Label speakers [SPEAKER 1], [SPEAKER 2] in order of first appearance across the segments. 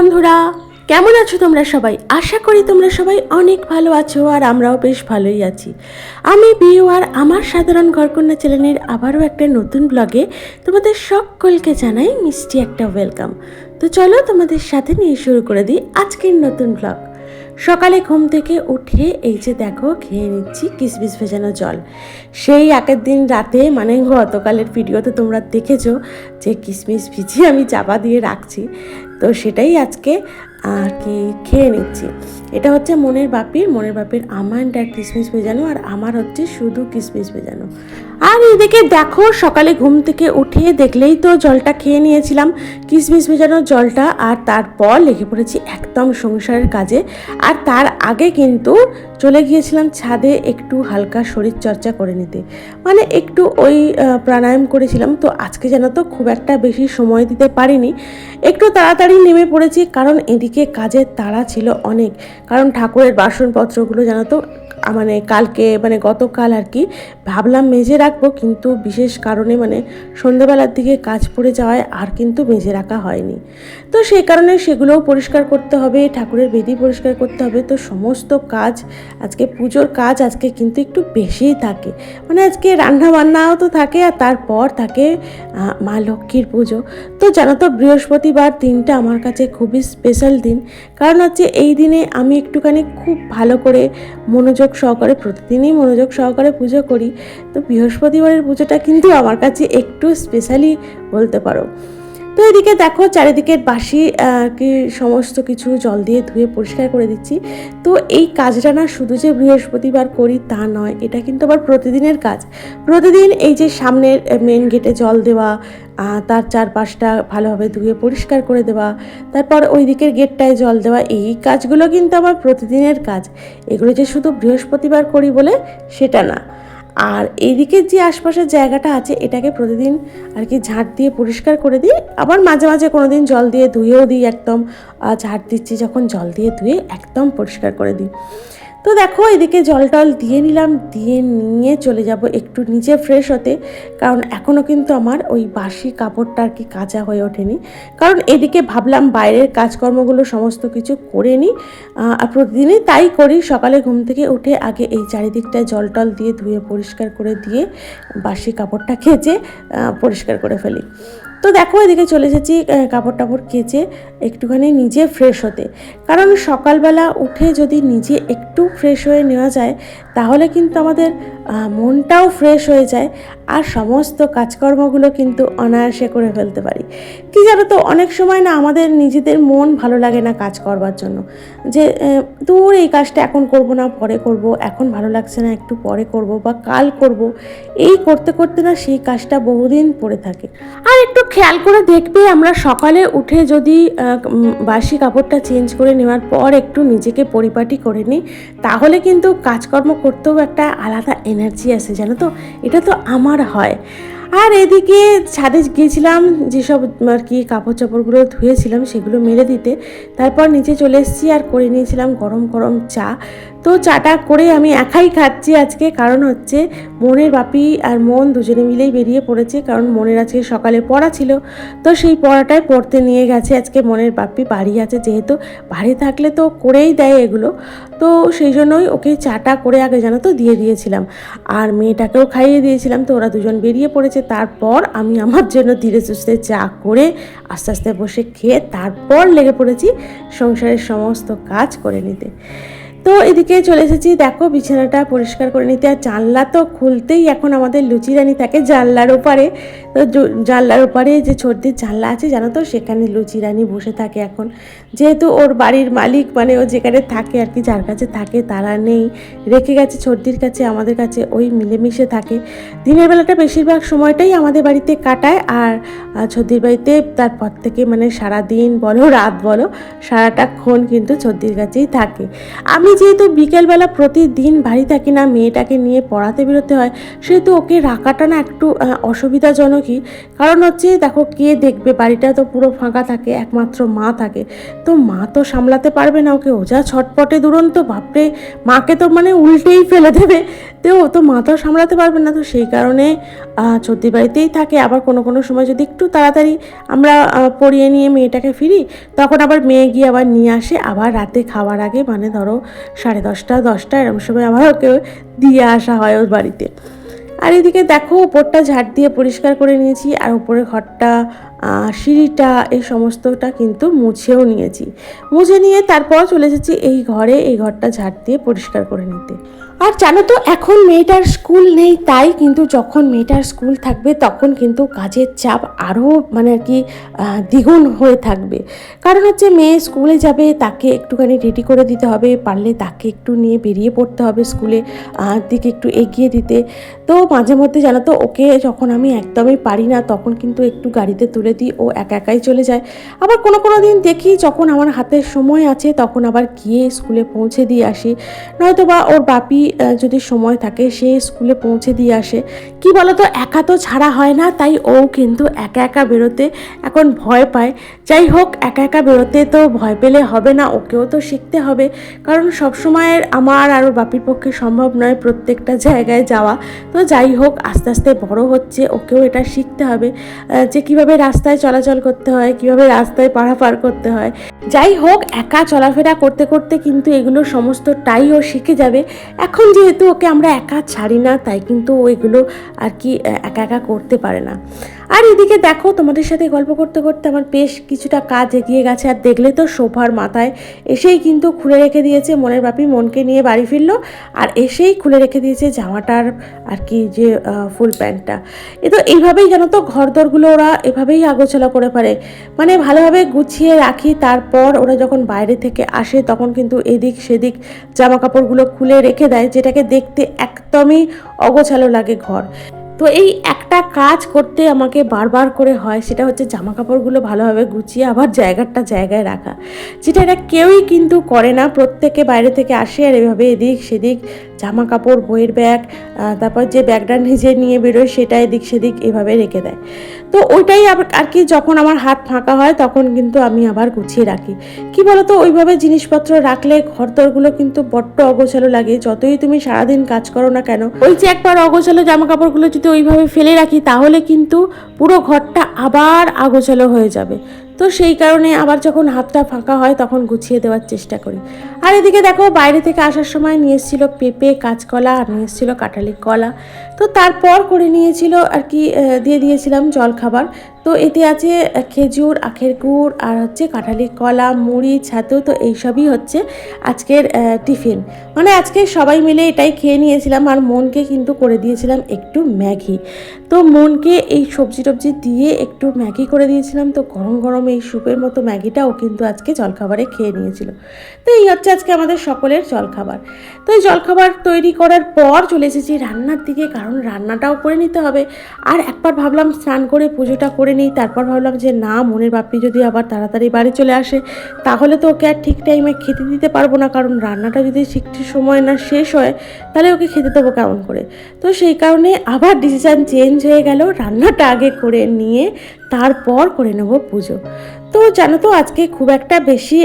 [SPEAKER 1] বন্ধুরা, কেমন আছো তোমরা সবাই? আশা করি তোমরা সবাই অনেক ভালো আছো আর আমরাও বেশ ভালোই আছি। আমি বিউ আর আমার সাধারণ ঘরকন্যা চ্যানেলের আবারও একটা নতুন ব্লগে তোমাদের সকলকে জানাই মিষ্টি একটা ওয়েলকাম তো চলো তোমাদের সাথে নিয়ে শুরু করে দিই আজকের নতুন ব্লগ সকালে ঘুম থেকে উঠে এই যে দেখো, খেয়ে নিচ্ছি কিসমিস ভেজানো জল। সেই আগের দিন রাতে মানে গতকালের ভিডিওতে তোমরা দেখেছ যে কিসমিস ভিজিয়ে আমি চাপা দিয়ে রাখছি। তো সেটাই আজকে আর কি খেয়ে নিচ্ছি। এটা হচ্ছে মনের বাপির মনের বাপির আমান্ড আর কিসমিস ভেজানো আর আমার হচ্ছে শুধু কিসমিস ভেজানো। আর এদিকে দেখো, সকালে ঘুম থেকে উঠে দেখলেই তো জলটা খেয়ে নিয়েছিলাম, কিসমিস ভেজানো জলটা। আর তারপর লেগে পড়েছি একদম সংসারের কাজে। আর তার আগে কিন্তু চলে গিয়েছিলাম ছাদে একটু হালকা শরীর চর্চা করে নিতে। মানে একটু ওই প্রাণায়াম করেছিলাম। তো আজকে যেন তো খুব একটা বেশি সময় দিতে পারিনি। একটু তাড়াতাড়ি নেমে পড়েছি কারণ এদিকে কাজের তাড়া ছিল অনেক। কারণ ঠাকুরের বাসনপত্রগুলো জানো তো মানে কালকে মানে গতকাল আর কি, ভাবলাম মেজে রাখব কিন্তু বিশেষ কারণে মানে সন্ধ্যাবেলার দিকে কাজ পড়ে যাওয়ায় আর কিন্তু মেজে রাখা হয়নি। তো সেই কারণে সেগুলোও পরিষ্কার করতে হবে, ঠাকুরের বেদি পরিষ্কার করতে হবে। তো সমস্ত কাজ, আজকে পুজোর কাজ আজকে কিন্তু একটু বেশিই থাকে। মানে আজকে রান্না বান্নাও তো থাকে আর তারপর থাকে মা লক্ষ্মীর পুজো। তো জানো তো বৃহস্পতিবার দিনটা আমার কাছে খুবই স্পেশাল দিন। কারণ হচ্ছে এই দিনে আমি একটুখানি খুব ভালো করে মনোযোগ সহকারে, প্রতিদিনই মনোযোগ সহকারে পুজো করি। তো বৃহস্পতিবারের পুজোটা কিন্তু আমার কাছে একটু স্পেশালি বলতে পারো। তো এদিকে দেখো চারিদিকের বাসি কি সমস্ত কিছু জল দিয়ে ধুয়ে পরিষ্কার করে দিচ্ছি। তো এই কাজটা না শুধু যে বৃহস্পতিবার করি তা নয়, এটা কিন্তু আবার প্রতিদিনের কাজ। প্রতিদিন এই যে সামনের মেন গেটে জল দেওয়া তার চারপাশটা ভালোভাবে ধুয়ে পরিষ্কার করে দেওয়া, তারপর ওই দিকের গেটটায় জল দেওয়া, এই কাজগুলো কিন্তু আমার প্রতিদিনের কাজ। এগুলো যে শুধু বৃহস্পতিবার করি বলে সেটা না। আর এইদিকে যে আশপাশের জায়গাটা আছে, এটাকে প্রতিদিন আর কি ঝাঁট দিয়ে পরিষ্কার করে দিই। আবার মাঝে মাঝে কোনো দিন জল দিয়ে ধুয়েও দিই একদম। ঝাঁট দিচ্ছি যখন জল দিয়ে ধুয়ে একদম পরিষ্কার করে দিই। তো দেখো এদিকে জল টল দিয়ে নিলাম দিয়ে নিয়ে চলে যাব একটু নিচে ফ্রেশ হতে। কারণ এখনও কিন্তু আমার ওই বাসি কাপড়টা আর কি কাঁচা হয়ে ওঠেনি। কারণ এদিকে ভাবলাম বাইরের কাজকর্মগুলো সমস্ত কিছু করে নিই। আর প্রতিদিনই তাই করি। সকালে ঘুম থেকে উঠে আগে এই চারিদিকটায় জল টল দিয়ে ধুয়ে পরিষ্কার করে দিয়ে বাসি কাপড়টা আহ, পরিষ্কার করে ফেলি। তো দেখো এদিকে চলে এসেছি কাপড় টাপড় কেচে একটুখানি নিজে ফ্রেশ হতে। কারণ সকালবেলা উঠে যদি নিজে একটু ফ্রেশ হয়ে নেওয়া যায়, তাহলে কিন্তু আমাদের মনটাও ফ্রেশ হয়ে যায় আর সমস্ত কাজকর্মগুলো কিন্তু অনায়াসে করে ফেলতে পারি। কি জানো তো অনেক সময় না আমাদের নিজেদের মন ভালো লাগে না কাজ করবার জন্য। যে দূর এই কাজটা এখন করব না, পরে করব, এখন ভালো লাগছে না, একটু পরে করব বা কাল করব, এই করতে করতে না সেই কাজটা বহুদিন পড়ে থাকে। আর একটু খেয়াল করে দেখবে আমরা সকালে উঠে যদি বাসি কাপড়টা চেঞ্জ করে নেওয়ার পর একটু নিজেকে পরিপাটি করে নিই, তাহলে কিন্তু কাজকর্ম করতেও একটা আলাদা এনার্জি আসে জানো তো? এটা তো আমার হয়। আর এদিকে ছাদে গিয়েছিলাম, যেসব আর কি কাপড় চাপড়গুলো ধুয়েছিলাম সেগুলো মেলে দিতে। তারপর নিচে চলে এসেছি আর করে নিয়েছিলাম গরম গরম চা। তো চাটা করে আমি একাই খাচ্ছি আজকে। কারণ হচ্ছে মনের বাপি আর মন দুজনে মিলেই বেরিয়ে পড়েছে। কারণ মনের আজকে সকালে পড়া ছিল। তো সেই পড়াটাই পড়তে নিয়ে গেছে আজকে মনের বাপি। বাড়ি আছে যেহেতু। বাড়ি থাকলে তো করেই দেয় এগুলো। তো সেই জন্যই ওকে চাটা করে আগে জানো তো দিয়ে দিয়েছিলাম। আর মেয়েটাকেও খাইয়ে দিয়েছিলাম। তো ওরা দুজন বেরিয়ে পড়েছে। তারপর আমি আমার জন্য ধীরে সুস্থে চা করে আস্তে আস্তে বসে খেয়ে তারপর লেগে পড়েছি সংসারের সমস্ত কাজ করে নিতে। তো এদিকে চলে এসেছি। দেখো, বিছানাটা পরিষ্কার করে নিতে। আর জানলা তো খুলতেই এখন আমাদের লুচি রানি থাকে জানলার ওপারে। তো জানলার ওপারে যে ছোটদের জানলা আছে, জানো তো? সেখানে লুচি রানি বসে থাকে এখন। যেহেতু ওর বাড়ির মালিক মানে ও যেখানে থাকে আর কি, যার কাছে থাকে, তারা নেই। রেখে গেছে ছোটদির কাছে, আমাদের কাছে, ওই মিলেমিশে থাকে। দিনের বেলাটা বেশিরভাগ সময়টাই আমাদের বাড়িতে কাটায়। আর ছোটদির বাড়িতে তারপর থেকে মানে সারা দিন বলো, রাত বলো সারাটাক্ষণ কিন্তু ছোটদির কাছেই থাকে। আমি আমি যেহেতু বিকেলবেলা প্রতিদিন বাড়ি থাকি না, মেয়েটাকে নিয়ে পড়াতে বেরোতে হয়, সেহেতু ওকে রাখাটা না একটু অসুবিধাজনকই। কারণ হচ্ছে, দেখো কে দেখবে? বাড়িটা তো পুরো ফাঁকা থাকে, একমাত্র মা থাকে। তো মা তো সামলাতে পারবে না ওকে ওজা ছটপটে দুরন্ত, বাপরে! মাকে তো মানে উল্টেই ফেলে দেবে। তো তো মা তো সামলাতে পারবে না, তো সেই কারণে চর্দি বাড়িতেই থাকে। আবার কোনো কোনো সময় যদি একটু তাড়াতাড়ি আমরা পড়িয়ে নিয়ে মেয়েটাকে ফিরি, তখন আবার মেয়ে গিয়ে আবার নিয়ে আসে। আবার রাতে খাওয়ার আগে মানে ধরো সাড়ে দশটা দশটা এরকম সময় আমার ওকে দিয়ে আসা হয় ওর বাড়িতে। আর এদিকে দেখো, ওপরটা ঝাড় দিয়ে পরিষ্কার করে নিয়েছি, আর উপরের ঘরটা সিঁড়িটা এই সমস্তটা কিন্তু মুছেও নিয়েছি। মুছে নিয়ে তারপর চলে এসেছি এই ঘরে, এই ঘরটা ঝাড় দিয়ে পরিষ্কার করে নিতে। আর জানো তো, এখন মেয়েটার স্কুল নেই, তাই কিন্তু যখন মেয়েটার স্কুল থাকবে, তখন কিন্তু কাজের চাপ আরও মানে আর কি দ্বিগুণ হয়ে থাকবে। কারণ হচ্ছে মেয়ে স্কুলে যাবে, তাকে একটুখানি রেডি করে দিতে হবে, পারলে তাকে একটু নিয়ে বেরিয়ে পড়তে হবে স্কুলে দিকে একটু এগিয়ে দিতে। তো মাঝে মধ্যে জানো তো, ওকে যখন আমি একদমই পারি না, তখন কিন্তু একটু গাড়িতে তুলে দিই, ও একা একাই চলে যায়। আবার কোনো কোনো দিন দেখি যখন আমার হাতে সময় আছে, তখন আবার গিয়ে স্কুলে পৌঁছে দিয়ে আসি। নয়তো বা ওর বাপি যদি সময় থাকে, সে স্কুলে পৌঁছে দিয়ে আসে। কি বলতো, একা তো ছাড়া হয় না, তাই ও কিন্তু একা একা বেরোতে এখন ভয় পায়। যাই হোক, একা একা বেরোতে তো ভয় পেলে হবে না, ওকেও তো শিখতে হবে। কারণ সবসময়ের আমার আর বাপির পক্ষে সম্ভব নয় প্রত্যেকটা জায়গায় যাওয়া। তো যাই হোক, আস্তে আস্তে বড় হচ্ছে, ওকেও এটা শিখতে হবে যে কীভাবে রাস্তায় চলাচল করতে হয়, কীভাবে রাস্তায় পারাপার করতে হয়। যাই হোক, একা চলাফেরা করতে করতে কিন্তু এগুলো সমস্তটাই ও শিখে যাবে। এখন যেহেতু ওকে আমরা একা ছাড়ি না, তাই কিন্তু ওইগুলো আর কি একা একা করতে পারে না। আর এদিকে দেখো, তোমাদের সাথে গল্প করতে করতে আমার বেশ কিছুটা কাজ এগিয়ে গেছে। আর দেখলে তো সোফার মাথায় এসেই কিন্তু খুলে রেখে দিয়েছে মনের বাপি মনকে নিয়ে বাড়ি ফিরলো। আর এসেই খুলে রেখে দিয়েছে জামাটার আর কি যে ফুল প্যান্টটা। এ তো এইভাবেই জানো তো ঘরদরগুলো ওরা এভাবেই আগোছালা করে পারে মানে ভালোভাবে গুছিয়ে রাখি, তারপর ওরা যখন বাইরে থেকে আসে তখন কিন্তু এদিক সেদিক জামা কাপড়গুলো খুলে রেখে দেয়, যেটাকে দেখতে একদমই অগোছালো লাগে ঘর। তো এই একটা কাজ করতে আমাকে বারবার করে হয়, সেটা হচ্ছে জামা কাপড়গুলো ভালোভাবে গুছিয়ে আবার জায়গাটা জায়গায় রাখা। যেটা এটা কেউই কিন্তু করে না, প্রত্যেকে বাইরে থেকে আসে আর এভাবে এদিক সেদিক জামা কাপড় বইয়ের ব্যাগ তারপর যে ব্যাগটা নিজে নিয়ে বেরোয় সেটা এদিক সেদিক এভাবে রেখে দেয়। তো ওইটাই আর কি যখন আমার হাত ফাঁকা হয় তখন কিন্তু আমি আবার গুছিয়ে রাখি। কি বলতো? ওইভাবে জিনিসপত্র রাখলে ঘরদরগুলো কিন্তু বড্ড অগোছালো লাগে। যতই তুমি সারাদিন কাজ করো না কেন, ওই যে একবার অগোছালো জামা কাপড়গুলো যদি ওইভাবে ফেলে রাখি, তাহলে কিন্তু পুরো ঘরটা আবার আগোছালো হয়ে যাবে। তো সেই কারণে আবার যখন হাতটা ফাঁকা হয়, তখন গুছিয়ে দেওয়ার চেষ্টা করি। আর এদিকে দেখো, বাইরে থেকে আসার সময় নিয়ে এসেছিল পেঁপে, কাঁচকলা আর নিয়ে এসেছিল কাঁঠালি কলা। তো তারপর করে নিয়েছিল আর কি দিয়ে দিয়েছিলাম জল খাবার তো এতে আছে খেজুর, আখের গুড় আর হচ্ছে কাঁঠালি, কলা, মুড়ি, ছাতু, তো এইসবই হচ্ছে আজকের টিফিন। মানে আজকে সবাই মিলে এটাই খেয়ে নিয়েছিলাম আর মনকে কিন্তু করে দিয়েছিলাম একটু ম্যাগি। তো মনকে এই সবজি টবজি দিয়ে একটু ম্যাগি করে দিয়েছিলাম, তো গরম গরম এই স্যুপের মতো ম্যাগিটাও কিন্তু আজকে জলখাবারে খেয়ে নিয়েছিল। তো এই হচ্ছে আজকে আমাদের সকলের জলখাবার। তো এই জলখাবার তৈরি করার পর চলে এসেছি রান্নার দিকে, কারণ রান্নাটাও করে নিতে হবে। আর একবার ভাবলাম স্নান করে পুজোটা করে নিই, তারপর ভাবলাম যে না, মনের বাপি যদি আবার তাড়াতাড়ি বাড়ি চলে আসে, তাহলে তো ওকে আর ঠিক টাইমে খেতে দিতে পারব না। কারণ রান্নাটা যদি ঠিক সময় না শেষ হয়, তাহলে ওকে খেতে দেবো কেমন করে? তো সেই কারণে আবার ডিসিশান চেঞ্জ হয়ে গেল। রান্নাটা আগে করে নিয়ে তারপর করে নেব পুজো। তো জানো তো আজকে খুব একটা বেশি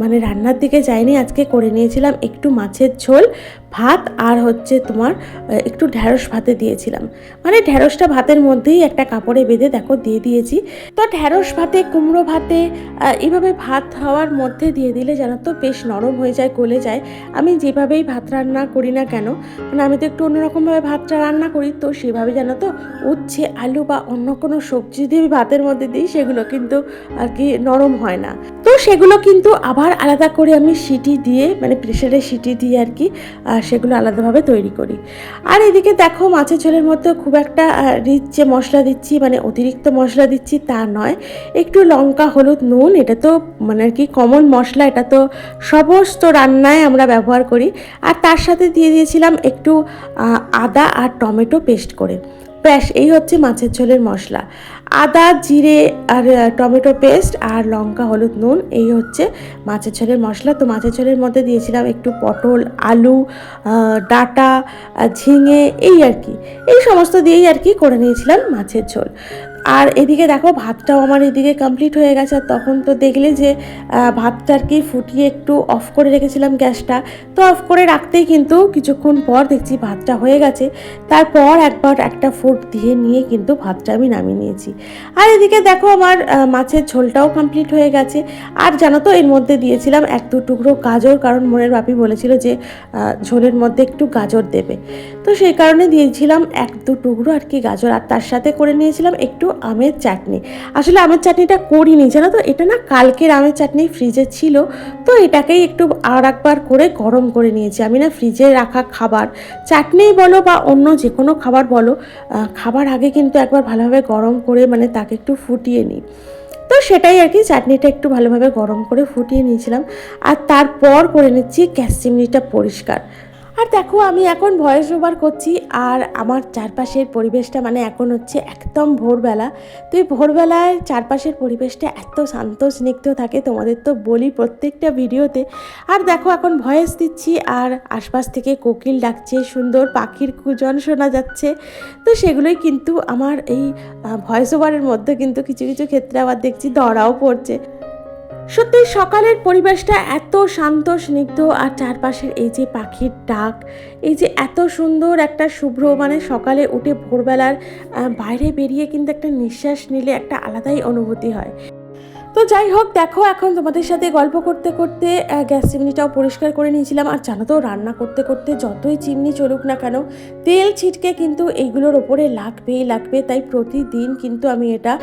[SPEAKER 1] মানে রান্নার দিকে যাইনি। আজকে করে নিয়েছিলাম একটু মাছের ঝোল ভাত আর হচ্ছে তোমার একটু ঢ্যাঁড়স ভাতে দিয়েছিলাম। মানে ঢ্যাঁড়সটা ভাতের মধ্যেই একটা কাপড়ে বেঁধে দেখো দিয়ে দিয়েছি। তো ঢ্যাঁড়স ভাতে কুমড়ো ভাতে আহ, এইভাবে ভাত হওয়ার মধ্যে দিয়ে দিলে জানো তো বেশ নরম হয়ে যায় গলে যায়। আমি যেভাবেই ভাত রান্না করি না কেন মানে আমি তো একটু অন্যরকমভাবে ভাতটা রান্না করি তো সেভাবে জানো তো উচ্ছে আলু বা অন্য কোনো সবজি দিয়ে ভাতের মধ্যে দিই, সেগুলো কিন্তু আর কি নরম হয় না। তো সেগুলো কিন্তু আবার আলাদা করে আমি সিটি দিয়ে মানে প্রেশারে সিটি দিয়ে আর কি সেগুলো আলাদাভাবে তৈরি করি। আর এদিকে দেখো মাছের ঝোলের মধ্যে খুব একটা রিচ মশলা দিচ্ছি মানে অতিরিক্ত মশলা দিচ্ছি তা নয়। একটু লঙ্কা, হলুদ, নুন, এটা তো মানে আর কি কমন মশলা, এটা তো সমস্ত রান্নায় আমরা ব্যবহার করি। আর তার সাথে দিয়ে দিয়েছিলাম একটু আদা আর টমেটো পেস্ট করে। ব্যাস, এই হচ্ছে মাছের ঝোলের মশলা। আদা, জিরে আর টমেটো পেস্ট আর লঙ্কা, হলুদ, নুন, এই হচ্ছে মাছের ঝোলের মশলা। তো মাছের ঝোলের মধ্যে দিয়েছিলাম একটু পটল, আলু ডাটা, ঝিঙে, এই আর কি। এই সমস্ত দিয়েই আর কি করে নিয়েছিলাম মাছের ঝোল। আর এদিকে দেখো, ভাতটাও আমার এদিকে কমপ্লিট হয়ে গেছে। তখন তো দেখলে যে ভাতটা আর কি ফুটিয়ে একটু অফ করে রেখেছিলাম গ্যাসটা। তো অফ করে রাখতেই কিন্তু কিছুক্ষণ পর দেখছি ভাতটা হয়ে গেছে। তারপর একবার একটা ফুট দিয়ে নিয়ে কিন্তু ভাতটা আমি নামিয়ে নিয়েছি। আর এদিকে দেখো, আমার মাছের ঝোলটাও কমপ্লিট হয়ে গেছে। আর জানো তো, এর মধ্যে দিয়েছিলাম এক দু টুকরো গাজর, কারণ মনের বাপি বলেছিল যে ঝোলের মধ্যে একটু গাজর দেবে। তো সেই কারণে দিয়েছিলাম এক দু টুকরো আর কি গাজর। আর তার সাথে করে নিয়েছিলাম একটু আমের চাটনি। আসলে আমের চাটনিটা করিনি, জানো তো? এটা না কালকের আমের চাটনি ফ্রিজে ছিল, তো এটাকেই একটু আর একবার করে গরম করে নিয়েছি। আমি না ফ্রিজে রাখা খাবার, চাটনি বলো বা অন্য যে কোনো খাবার বলো খাবার আগে কিন্তু একবার ভালোভাবে গরম করে মানে তাকে একটু ফুটিয়ে নিই। তো সেটাই আর কি, চাটনিটা একটু ভালোভাবে গরম করে ফুটিয়ে নিয়েছিলাম। আর তারপর করে নিচ্ছি গ্যাস চিমনিটা পরিষ্কার। আর দেখো, আমি এখন ভয়েস ওভার করছি আর আমার চারপাশের পরিবেশটা মানে এখন হচ্ছে একদম ভোরবেলা। তো এই ভোরবেলায় চারপাশের পরিবেশটা এত শান্ত, স্নিগ্ধ থাকে, তোমাদের তো বলি প্রত্যেকটা ভিডিওতে। আর দেখো, এখন ভয়েস দিচ্ছি আর আশপাশ থেকে কোকিল ডাকছে, সুন্দর পাখির কুজন শোনা যাচ্ছে। তো সেগুলোই কিন্তু আমার এই ভয়েস ওভারের মধ্যে কিন্তু কিছু কিছু ক্ষেত্রে আবার দেখছি ধরাও পড়ছে। সত্যি, সকালের পরিবেশটা এত শান্ত, স্নিগ্ধ, আর চারপাশের এই যে পাখির ডাক, এই যে এত সুন্দর একটা শুভ্র মানে সকালে উঠে ভোরবেলার বাইরে বেরিয়ে কিন্তু একটা নিঃশ্বাস নিলে একটা আলাদাই অনুভূতি হয়। তো যাই হোক, দেখো এখন তোমাদের সাথে গল্প করতে করতে গ্যাস চিমনিটাও পরিষ্কার করে নিয়েছিলাম। আর জানো তো, রান্না করতে করতে যতই চিমনি চলুক না কেন, তেল ছিটকে কিন্তু এইগুলোর ওপরে লাগবেই লাগবে। তাই প্রতিদিন কিন্তু আমি এটা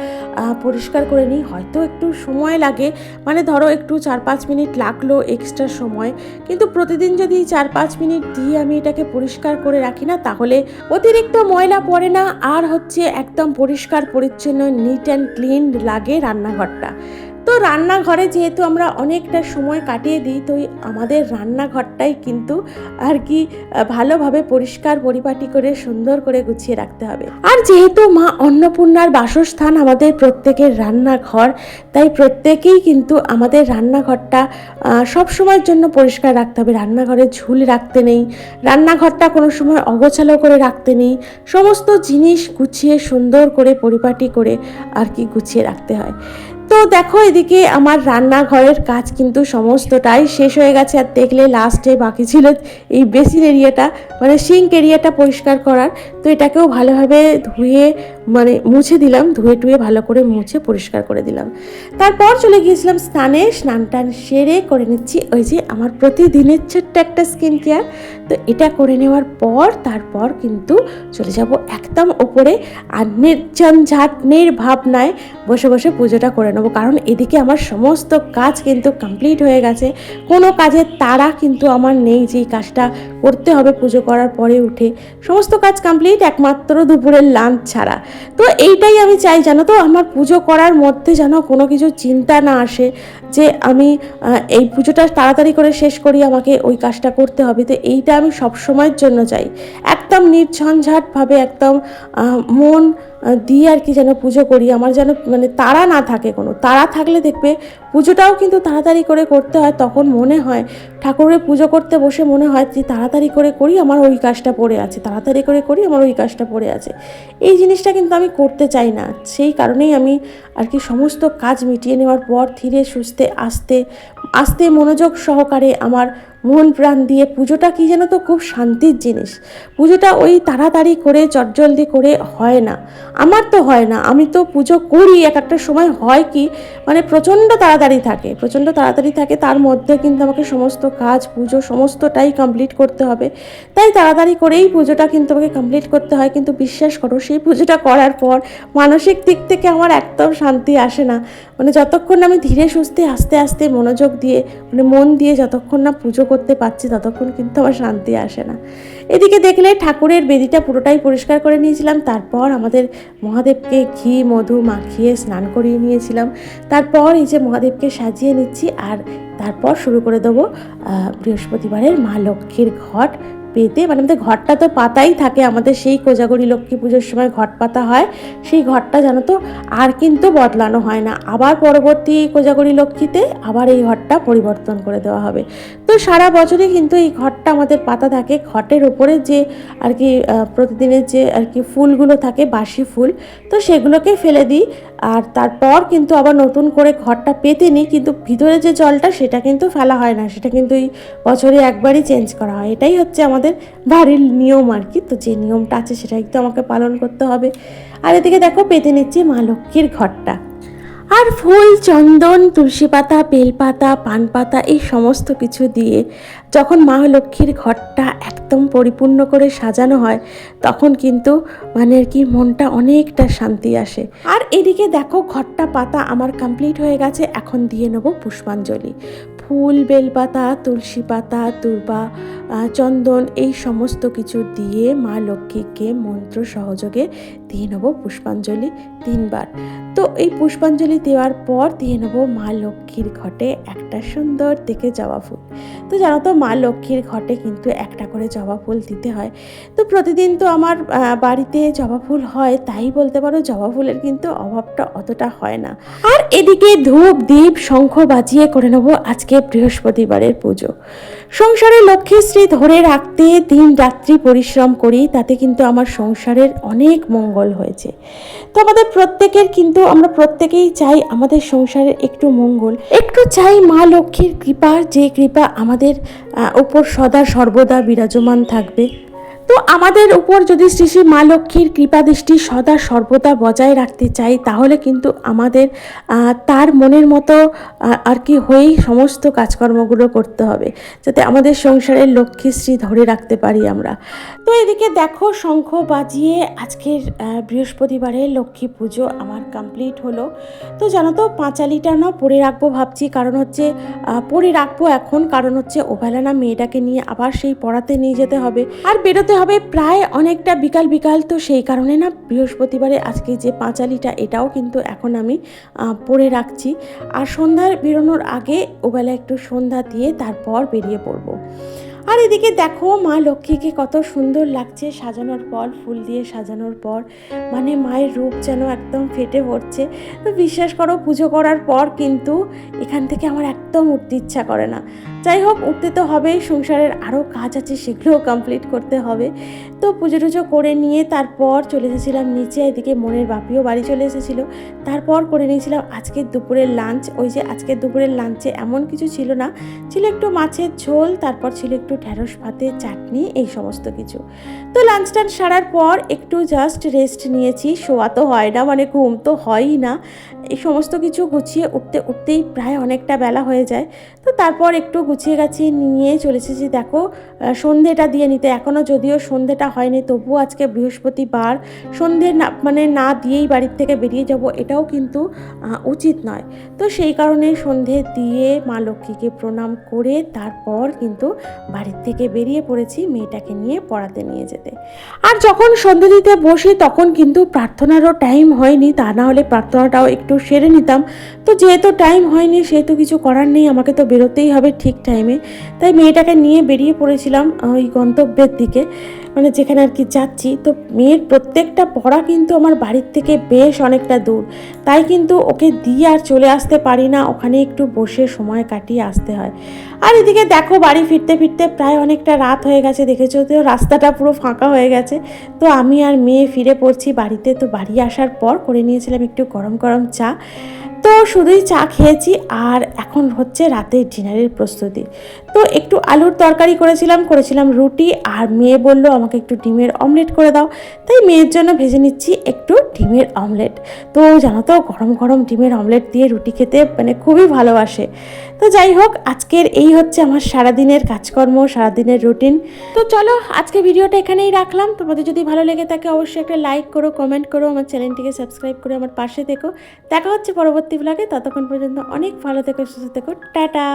[SPEAKER 1] পরিষ্কার করে নিই। হয়তো একটু সময় লাগে মানে ধরো একটু চার পাঁচ মিনিট লাগল এক্সট্রা সময়। কিন্তু প্রতিদিন যদি চার পাঁচ মিনিট দিয়ে আমি এটাকে পরিষ্কার করে রাখি না, তাহলে অতিরিক্ত ময়লা পড়ে না। আর হচ্ছে একদম পরিষ্কার, পরিচ্ছন্ন নিট অ্যান্ড ক্লিন লাগে রান্নাঘরটা। তো রান্নাঘরে যেহেতু আমরা অনেকটা সময় কাটিয়ে দিই, তো আমাদের রান্নাঘরটাই কিন্তু আর কি ভালোভাবে পরিষ্কার পরিপাটি করে সুন্দর করে গুছিয়ে রাখতে হবে। আর যেহেতু মা অন্নপূর্ণার বাসস্থান আমাদের প্রত্যেকের রান্নাঘর, তাই প্রত্যেকেই কিন্তু আমাদের রান্নাঘরটা সব সময়ের জন্য পরিষ্কার রাখতে হবে। রান্নাঘরে ঝুল রাখতে নেই, রান্নাঘরটা কোনো সময় অগোছালো করে রাখতে নেই, সমস্ত জিনিস গুছিয়ে সুন্দর করে পরিপাটি করে আর কি গুছিয়ে রাখতে হয়। তো দেখো এদিকে আমার রান্নাঘরের কাজ কিন্তু সমস্তটাই শেষ হয়ে গেছে, আর দেখলে লাস্টে বাকি ছিল এই বেসিন এরিয়াটা মানে সিঙ্ক এরিয়াটা পরিষ্কার করার। তো এটাকেও ভালোভাবে ধুয়ে মানে মুছে দিলাম, ধুয়ে টুয়ে ভালো করে মুছে পরিষ্কার করে দিলাম। তারপর চলে গিয়েছিলাম স্নানে, স্নান টান সেরে করে নিচ্ছি ওই যে আমার প্রতিদিনের ছোট্ট একটা স্কিন কেয়ার তো এটা করে নেওয়ার পর, তারপর কিন্তু চলে যাব একদম ওপরে আর নির্ঝঞ্ঝাট নির্ভাবনায় বসে বসে পুজোটা করে নেব। কারণ এদিকে আমার সমস্ত কাজ কিন্তু কমপ্লিট হয়ে গেছে। কোনো কাজের তারা কিন্তু আমার নেই যে কাজটা করতে হবে পুজো করার পরে উঠে। সমস্ত কাজ কমপ্লিট একমাত্র দুপুরের লাঞ্চ ছাড়া। তো এইটাই আমি চাই জানো তো, আমার পুজো করার মধ্যে যেন কোনো কিছু চিন্তা না আসে যে আমি এই পুজোটা তাড়াতাড়ি করে শেষ করি, আমাকে ওই কাজটা করতে হবে। তো এইটা আমি সবসময়ের জন্য চাই। একদম নির্ঝঞ্ঝাটভাবে, একদম মন দিয়ে আর কি যেন পুজো করি। আমার যেন মানে তারা না থাকে কোনো। তারা থাকলে দেখবে পুজোটাও কিন্তু তাড়াতাড়ি করে করতে হয়, তখন মনে হয় ঠাকুরের পুজো করতে বসে মনে হয় যে তাড়াতাড়ি করে করি, আমার ওই কাজটা পড়ে আছে। তাড়াতাড়ি করে করি, আমার ওই কাজটা পড়ে আছে। এই জিনিসটা কিন্তু আমি করতে চাই না। সেই কারণেই আমি আর কি সমস্ত কাজ মিটিয়ে নেওয়ার পর ধীরে সুস্থে আস্তে আস্তে মনোযোগ সহকারে আমার মন প্রাণ দিয়ে পুজোটা কি যেন তো খুব শান্তির জিনিস। পুজোটা ওই তাড়াতাড়ি করে, চটজলদি করে হয় না। আমার তো হয় না, আমি তো পুজো করি, এক একটা সময় হয় কি মানে প্রচণ্ড তাড়াতাড়ি থাকে, প্রচণ্ড তাড়াতাড়ি থাকে, তার মধ্যে কিন্তু আমাকে সমস্ত কাজ, পুজো সমস্তটাই কমপ্লিট করতে হবে। তাই তাড়াতাড়ি করেই পুজোটা কিন্তু আমাকে কমপ্লিট করতে হয়, কিন্তু বিশ্বাস করো, সেই পুজোটা করার পর মানসিক দিক থেকে আমার একদম শান্তি আসে না। মানে যতক্ষণ আমি ধীরে সুস্থে, আস্তে আস্তে মনোযোগ দিয়ে মানে মন দিয়ে যতক্ষণ না পুজো করতে পারছি ততক্ষণ কিন্তু আমার শান্তি আসে না। এদিকে দেখলে ঠাকুরের বেদিটা পুরোটাই পরিষ্কার করে নিয়েছিলাম, তারপর আমাদের মহাদেবকে ঘি, মধু মাখিয়ে স্নান করিয়ে নিয়েছিলাম। তারপর এই যে মহাদেবকে সাজিয়ে নিচ্ছি আর তারপর শুরু করে দেবো বৃহস্পতিবারের মা লক্ষ্মীর ঘট পেতে। মানে আমাদের ঘরটা তো পাতাই থাকে, আমাদের সেই কোজাগরি লক্ষ্মী পুজোর সময় ঘট পাতা হয়, সেই ঘরটা জানো তো আর কিন্তু বদলানো হয় না। আবার পরবর্তী কোজাগরি লক্ষ্মীতে আবার এই ঘরটা পরিবর্তন করে দেওয়া হবে। তো সারা বছরই কিন্তু এই ঘরটা আমাদের পাতা থাকে। ঘটের ওপরে যে আর কি প্রতিদিনের যে আর কি ফুলগুলো থাকে বাসি ফুল, তো সেগুলোকে ফেলে দিই। আর তারপর কিন্তু আবার নতুন করে ঘরটা পেতে নিই, কিন্তু ভিতরে যে জলটা সেটা কিন্তু ফেলা হয় না। সেটা কিন্তু এই বছরে একবারই চেঞ্জ করা হয়। এটাই হচ্ছে আমাদের বাড়ির নিয়ম আর কি। তো যে নিয়মটা আছে সেটাই তো আমাকে পালন করতে হবে। আর এদিকে দেখো পেতে নিচ্ছি মা লক্ষ্মীর ঘরটা। আর ফুল, চন্দন, তুলসী পাতা বেলপাতা পান পাতা, এই সমস্ত কিছু দিয়ে যখন মা লক্ষ্মীর ঘরটা একদম পরিপূর্ণ করে সাজানো হয়, তখন কিন্তু মানে আর কি মনটা অনেকটা শান্তি আসে। আর এদিকে দেখো ঘরটা পাতা আমার কমপ্লিট হয়ে গেছে, এখন দিয়ে নেব পুষ্পাঞ্জলি। ফুল বেলপাতা তুলসী পাতা দুর্বা চন্দন, এই সমস্ত কিছু দিয়ে মা লক্ষ্মীকে মন্ত্র সহযোগে দিয়ে নেব পুষ্পাঞ্জলি তিনবার। তো এই পুষ্পাঞ্জলি দেওয়ার পর দিয়ে নেব মা লক্ষ্মীর ঘটে একটা সুন্দর দেখে জবা ফুল। তো জানো তো মা লক্ষ্মীর ঘটে কিন্তু একটা করে জবা ফুল দিতে হয়। তো প্রতিদিন তো আমার বাড়িতে জবা ফুল হয়, তাই বলতে পারো জবা ফুলের কিন্তু অভাবটা অতটা হয় না। আর এদিকে ধূপ, দীপ, শঙ্খ বাজিয়ে করে নেব আজকে বৃহস্পতিবারের পুজো। সংসারে লক্ষ্মীশ্রী ধরে রাখতে দিন রাত্রি পরিশ্রম করি, তাতে কিন্তু আমার সংসারের অনেক মঙ্গল হয়েছে। তো আমাদের প্রত্যেকের কিন্তু, আমরা প্রত্যেকেই চাই আমাদের সংসারের একটু মঙ্গল, একটু চাই মা লক্ষ্মীর কৃপা যে কৃপা আমাদের উপর সদা সর্বদা বিরাজমান থাকবে। তো আমাদের উপর যদি শ্রী শ্রী মা লক্ষ্মীর কৃপা দৃষ্টি সদা সর্বদা বজায় রাখতে চাই, তাহলে কিন্তু আমাদের তার মনের মতো আর কি হয়েই সমস্ত কাজকর্মগুলো করতে হবে, যাতে আমাদের সংসারের লক্ষ্মীশ্রী ধরে রাখতে পারি আমরা। তো এদিকে দেখো, শঙ্খ বাজিয়ে আজকের বৃহস্পতিবারে লক্ষ্মী পুজো আমার কমপ্লিট হলো। তো জানো তো, পাঁচালিটা না পরে রাখব ভাবছি, কারণ হচ্ছে পরে রাখব এখন, কারণ হচ্ছে ওবেলা না মেয়েটাকে নিয়ে আবার সেই পড়াতে নিয়ে যেতে হবে। আর বেরোতে হবে প্রায় অনেকটা বিকাল বিকাল তো সেই কারণে না বৃহস্পতিবারে আজকে যে পাঁচালিটা এটাও কিন্তু এখন আমি পরে রাখছি। আর সন্ধ্যার বেরোনোর আগে ওবেলা একটু সন্ধ্যা দিয়ে তারপর বেরিয়ে পড়ব। আর এদিকে দেখো মা লক্ষ্মীকে কত সুন্দর লাগছে সাজানোর পর, ফুল দিয়ে সাজানোর পর। মানে মায়ের রূপ যেন একদম ফেটে পড়ছে। তো বিশ্বাস করো পুজো করার পর কিন্তু এখান থেকে আমার একদম উঠতে ইচ্ছা করে না। যাই হোক, উঠতে তো হবেই, সংসারের আরও কাজ আছে, সেগুলোও কমপ্লিট করতে হবে। তো পুজো টুজো করে নিয়ে তারপর চলে এসেছিলাম নিচে, এদিকে মনের বাপিও বাড়ি চলে এসেছিল। তারপর করে নিয়েছিলাম আজকের দুপুরের লাঞ্চ ওই যে আজকে দুপুরের লাঞ্চে এমন কিছু ছিল না, ছিল একটু মাছের ঝোল, তারপর ছিল একটু ঢ্যাঁড়স ভাতের চাটনি, এই সমস্ত কিছু। তো লাঞ্চ টাঞ্চ সারার পর একটু জাস্ট রেস্ট নিয়েছি, শোয়া তো হয় না মানে ঘুম তো হয়ই না। এই সমস্ত কিছু গুছিয়ে উঠতে, উঠতেই প্রায় অনেকটা বেলা হয়ে যায়। তো তারপর একটু গুছিয়ে গাছিয়ে নিয়ে চলে এসেছি। দেখো সন্ধেটা দিয়ে নিতে। এখনও যদিও সন্ধেটা হয়নি, তবুও আজকে বৃহস্পতিবার। সন্ধে না মানে না দিয়েই বাড়ির থেকে বেরিয়ে যাব, এটাও কিন্তু উচিত নয়। তো সেই কারণে সন্ধে দিয়ে মা লক্ষ্মীকে প্রণাম করে তারপর কিন্তু বাড়ির থেকে বেরিয়ে পড়েছি মেয়েটাকে নিয়ে পড়াতে নিয়ে যেতে। আর যখন সন্ধে দিতে বসি, তখন কিন্তু প্রার্থনারও টাইম হয়নি, তা না হলে প্রার্থনাটাও একটু সেরে নিতাম। তো যেহেতু টাইম হয়নি, সেহেতু কিছু করার নেই, আমাকে তো বেরোতেই হবে, ঠিক টাইমে তাই মেয়েটাকে নিয়ে বেরিয়ে পড়েছিলাম ওই গন্তব্যের দিকে। মানে যেখানে আর কি যাচ্ছি, তো মেয়ের প্রত্যেকটা পড়া কিন্তু আমার বাড়ির থেকে বেশ অনেকটা দূর। তাই কিন্তু ওকে দিয়ে আর চলে আসতে পারি না, ওখানে একটু বসে সময় কাটিয়ে আসতে হয়। আর এদিকে দেখো বাড়ি ফিরতে ফিরতে প্রায় অনেকটা রাত হয়ে গেছে, দেখেছ তো? রাস্তাটা পুরো ফাঁকা হয়ে গেছে। তো আমি আর মেয়ে ফিরে পড়ছি বাড়িতে, তো বাড়ি আসার পর করে নিয়েছিলাম একটু গরম গরম চা। তো শুধুই চা খেয়েছি, আর এখন হচ্ছে রাতের ডিনারের প্রস্তুতি। তো একটু আলুর তরকারি করেছিলাম করেছিলাম রুটি, আর মেয়ে বলল আমাকে একটু ডিমের অমলেট করে দাও। তাই মেয়ের জন্য ভেজে নিচ্ছি একটু ডিমের অমলেট। তো জানো তো, গরম গরম ডিমের অমলেট দিয়ে রুটি খেতে মানে খুবই ভালোবাসে। তো যাই হোক, আজকের এই হচ্ছে আমার সারাদিনের কাজকর্ম, সারাদিনের রুটিন। তো চলো, আজকে ভিডিওটা এখানেই রাখলাম। তোমাদের যদি ভালো লেগে থাকে অবশ্যই একটা লাইক করো, কমেন্ট করো, আমার চ্যানেলটিকে সাবস্ক্রাইব করে আমার পাশে থেকো। দেখা হচ্ছে পরবর্তী ব্লগে ততক্ষণ পর্যন্ত অনেক ভালো থেকো, সুস্থ থেকো। টাটা!